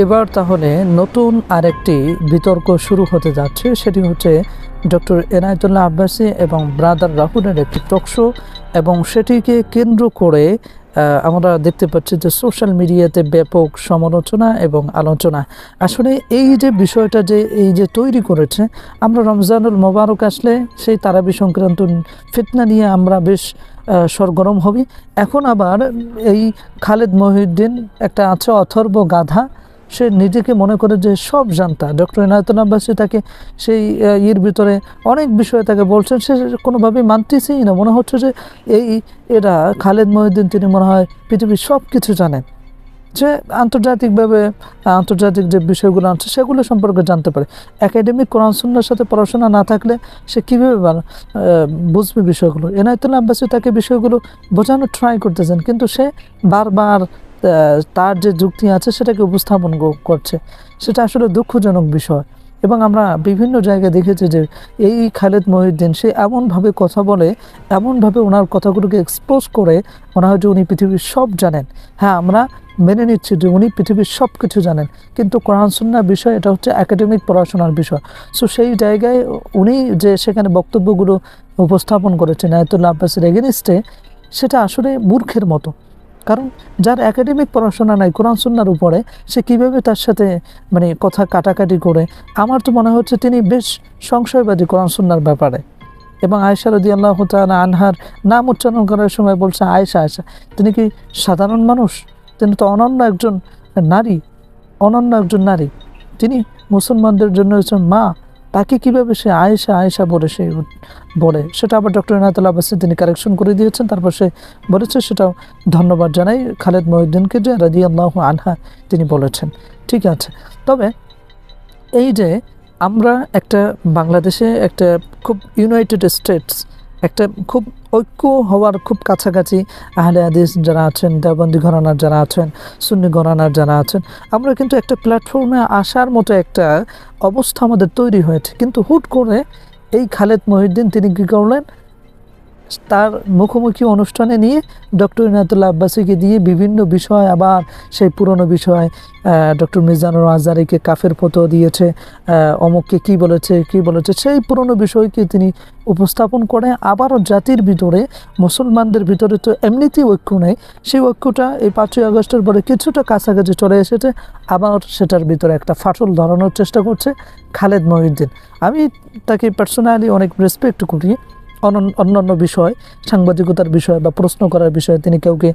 এবার তাহলে নতুন আরেকটি বিতর্ক শুরু হতে যাচ্ছে, সেটি হচ্ছে ডক্টর এনায়তুল্লাহ আব্বাসী এবং ব্রাদার রাহুলের একটি টকশো এবং সেটিকে কেন্দ্র করে আমরা দেখতে পাচ্ছি যে সোশ্যাল মিডিয়াতে ব্যাপক সমালোচনা এবং আলোচনা। আসলে এই যে বিষয়টা যে এই যে তৈরি করেছে, আমরা রমজানুল মোবারক আসলে সেই তারাবি সংক্রান্ত ফিতনা নিয়ে আমরা বেশ সরগরম হবি। এখন আবার এই খালেদ মহিউদ্দিন একটা আছে অথর্ব গাধা সে নিজেকে মনে করে যে সব জানতা। ডক্টর ইনায়তুল আব্বাসী তাকে সেই ইয়ের ভিতরে অনেক বিষয়ে তাকে বলছেন, সে কোনোভাবেই মানতেছেই না। মনে হচ্ছে যে এই, এরা খালেদ মহিউদ্দিন তিনি মনে হয় পৃথিবীর সব কিছু জানেন। যে আন্তর্জাতিকভাবে, আন্তর্জাতিক যে বিষয়গুলো আছে, সেগুলো সম্পর্কে জানতে পারে। একাডেমিক কোরআন সুন্নার সাথে পড়াশোনা না থাকলে সে কীভাবে বুঝবে বিষয়গুলো? এনায়তুল্লাহ আব্বাসী তাকে বিষয়গুলো বোঝানোর ট্রাই করতেছেন, কিন্তু সে বারবার তার যে যুক্তি আছে সেটাকে উপস্থাপন করছে। সেটা আসলে দুঃখজনক বিষয়। এবং আমরা বিভিন্ন জায়গায় দেখেছি যে এই খালেদ মহিউদ্দিন, সে এমনভাবে কথা বলে, এমনভাবে ওনার কথাগুলোকে এক্সপোজ করে, মনে হয় যে উনি পৃথিবীর সব জানেন। হ্যাঁ আমরা মেনে নিচ্ছি যে উনি পৃথিবীর সব কিছু জানেন। কিন্তু কোরআন সুন্নার বিষয়, এটা হচ্ছে একাডেমিক পড়াশোনার বিষয়। সো সেই জায়গায় উনি যে সেখানে বক্তব্যগুলো উপস্থাপন করেছেন, আয়তুল্লাহ আব্বাসের এগেনিস্টে সেটা আসলে মূর্খের মতো। কারণ যার একাডেমিক পড়াশোনা নাই, কোরআন সুন্নার উপরে, সে কীভাবে তার সাথে মানে কথা কাটাকাটি করে? আমার তো মনে হচ্ছে তিনি বেশ সংশয়বাদী কোরআন সুন্নার ব্যাপারে। এবং আয়সা রদি আল্লাহ তালা আনহার নাম উচ্চারণ করার সময় বলছে আয়সা আয়সা তিনি কি সাধারণ মানুষ? তিনি তো অনন্য একজন নারী, অনন্য একজন নারী। তিনি মুসলমানদের জন্য হচ্ছেন মা তাকে কীভাবে সে আয়েশা আয়েশা বলে সে বলে? সেটা আবার ডক্টর ইনায়তুল আব্বাসী তিনি কারেকশন করে দিয়েছেন। তারপর সে বলেছে, সেটাও ধন্যবাদ জানাই খালেদ মহিউদ্দিনকে যে রাজি আল্লাহ আনহা তিনি বলেছেন। ঠিক আছে। তবে এই যে আমরা একটা বাংলাদেশে একটা খুব ইউনাইটেড স্টেটস একটা খুব ঐক্য হওয়ার খুব কাছাকাছি আহলে আদিস যারা আছেন, দেওবন্দি ঘরানার যারা আছেন, সুন্নি ঘরানার যারা আছেন, আমরা কিন্তু একটা প্ল্যাটফর্মে আসার মতো একটা অবস্থা আমাদের তৈরি হয়েছে। কিন্তু হুট করে এই খালেদ মহিউদ্দিন তিনি কী করলেন? তার মুখোমুখি অনুষ্ঠানে নিয়ে ডক্টর ইনায়তুল্লাহ আব্বাসীকে দিয়ে বিভিন্ন বিষয়, আবার সেই পুরনো বিষয় ডক্টর মিজানুর আজারিকে কাফের ফতো দিয়েছে অমুককে কি বলেছে কি বলেছে, সেই পুরনো বিষয়কে তিনি উপস্থাপন করে আবারও জাতির ভিতরে, মুসলমানদের ভিতরে তো এমনিতেই ঐক্য নেই। সেই ঐক্যটা এই পাঁচই আগস্টের পরে কিছুটা কাছাকাছি চলে এসেছে, আবার সেটার ভিতরে একটা ফাটল ধরানোর চেষ্টা করছে খালেদ মহিউদ্দিন। আমি তাকে পার্সোনালি অনেক রেসপেক্ট করি অন্যান্য বিষয়, সাংবাদিকতার বিষয় বা প্রশ্ন করার বিষয়ে তিনি কাউকে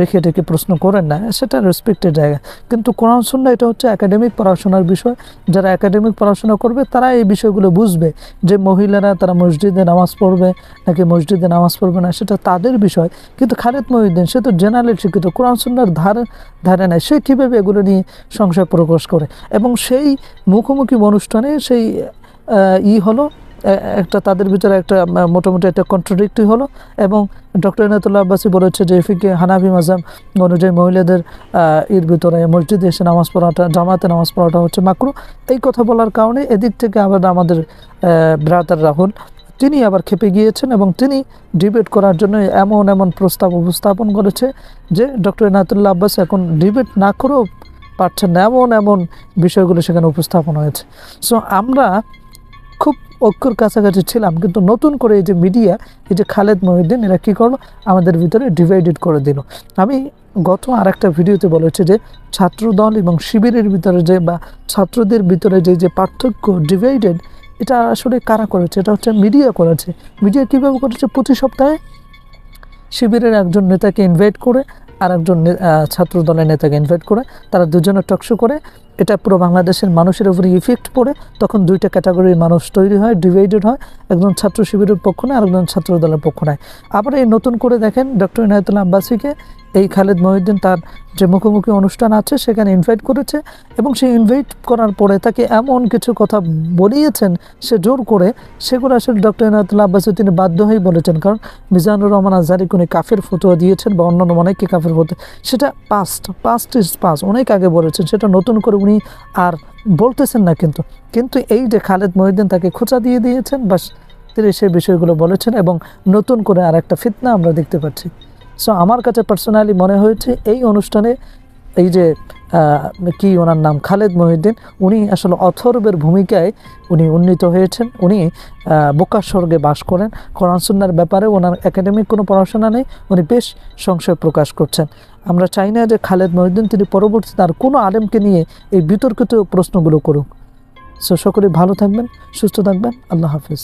রেখে রেখে প্রশ্ন করেন না, সেটা রেসপেক্টের জায়গা। কিন্তু কোরআন সুন্না এটা হচ্ছে একাডেমিক পড়াশোনার বিষয়। যারা একাডেমিক পড়াশোনা করবে, তারা এই বিষয়গুলো বুঝবে যে মহিলারা তারা মসজিদে নামাজ পড়বে নাকি মসজিদে নামাজ পড়বে না, সেটা তাদের বিষয়। কিন্তু খালেদ মহিউদ্দিন, সে তো জেনারেল শিক্ষিত, কোরআন সুন্নার ধারে ধারে নেয় সে কীভাবে এগুলো নিয়ে সংশয় প্রকাশ করে? এবং সেই মুখোমুখি অনুষ্ঠানে সেই ই হলো একটা তাদের ভিতরে একটা মোটামুটি একটা কন্ট্রাডিক্টরি হলো এবং ডক্টর ইনাতুল্লাহ আব্বাসী বলেছে যে ফিকে হানাবি মাজাম অনুযায়ী মহিলাদের এর ভিতরে মসজিদে এসে নামাজ পড়াটা, জামাতে নামাজ পড়াটা হচ্ছে মাকরু। এই কথা বলার কারণে এদিক থেকে আবার আমাদের ব্রাতার রাহুল তিনি আবার খেপে গিয়েছেন এবং তিনি ডিবেট করার জন্য এমন এমন প্রস্তাব উপস্থাপন করেছে যে ডক্টর ইনাতুল্লাহ আব্বাস এখন ডিবেট না করেও পারছেন এমন এমন বিষয়গুলো সেখানে উপস্থাপন হয়েছে। সো আমরা খুব অক্ষর কাছাকাছি ছিলাম, কিন্তু নতুন করে এই যে মিডিয়া এই যে খালেদ মহিউদ্দিন, এরা কী করল? আমাদের ভিতরে ডিভাইডেড করে দিল। আমি গত আরেকটা ভিডিওতে বলেছি যে ছাত্রদল এবং শিবিরের ভিতরে যে বা ছাত্রদের ভিতরে যে যে পার্থক্য ডিভাইডেড এটা আসলে কারা করেছে? এটা হচ্ছে মিডিয়া করেছে। মিডিয়া কীভাবে করেছে? প্রতি সপ্তাহে শিবিরের একজন নেতাকে ইনভাইট করে আর একজন ছাত্র দলের নেতাকে ইনভাইট করে, তারা দুজনে টকশো করে। এটা পুরো বাংলাদেশের মানুষের উপরে ইফেক্ট পড়ে, তখন দুইটা ক্যাটাগরির মানুষ তৈরি হয় ডিভাইডেড হয়, একজন ছাত্র শিবিরের পক্ষ নেয় আর একজন ছাত্র দলের পক্ষ নেয়। আবার এই নতুন করে দেখেন ডক্টর ইনায়তুল্লাহ আব্বাসীকে, এই খালেদ মহিউদ্দিন তার যে মুখোমুখি অনুষ্ঠান আছে, সেখানে ইনভাইট করেছে এবং সেই ইনভাইট করার পরে তাকে এমন কিছু কথা বলিয়েছেন, সে জোর করে, সেগুলো আসলে ডক্টর ইনায়তুল্লাহ আব্বাসী তিনি বাধ্য হয়েই বলেছেন। কারণ মিজানুর রহমান আজারি উনি কাফের ফতোয়া দিয়েছেন বা অন্যান্য অনেককে কাফের ফতোয়া, সেটা পাস্ট পাস্ট ইজ পাস্ট অনেক আগে বলেছেন, সেটা নতুন করে উনি আর বলতেছেন না কিন্তু। কিন্তু এই যে খালেদ মহিউদ্দিন তাকে খোঁচা দিয়ে দিয়েছেন, বাস তিনি সেই বিষয়গুলো বলেছেন এবং নতুন করে আর একটা ফিতনা আমরা দেখতে পাচ্ছি। সো আমার কাছে পার্সোনালি মনে হয়েছে এই অনুষ্ঠানে এই যে কি ওনার নাম? খালেদ মহিউদ্দিন, উনি আসলে অথর্বের ভূমিকায় উনি উন্নীত হয়েছেন। উনি বোকা স্বর্গে বাস করেন। কোরআন সুন্নার ব্যাপারে ওনার একাডেমিক কোনো পড়াশোনা নেই। উনি বেশ সংশয় প্রকাশ করছেন। আমরা চাই না যে খালেদ মহিউদ্দিন তিনি পরবর্তীতে আর কোনো আলেমকে নিয়ে এই বিতর্কিত প্রশ্নগুলো করুক। সো সকলে ভালো থাকবেন, সুস্থ থাকবেন। আল্লাহ হাফিজ।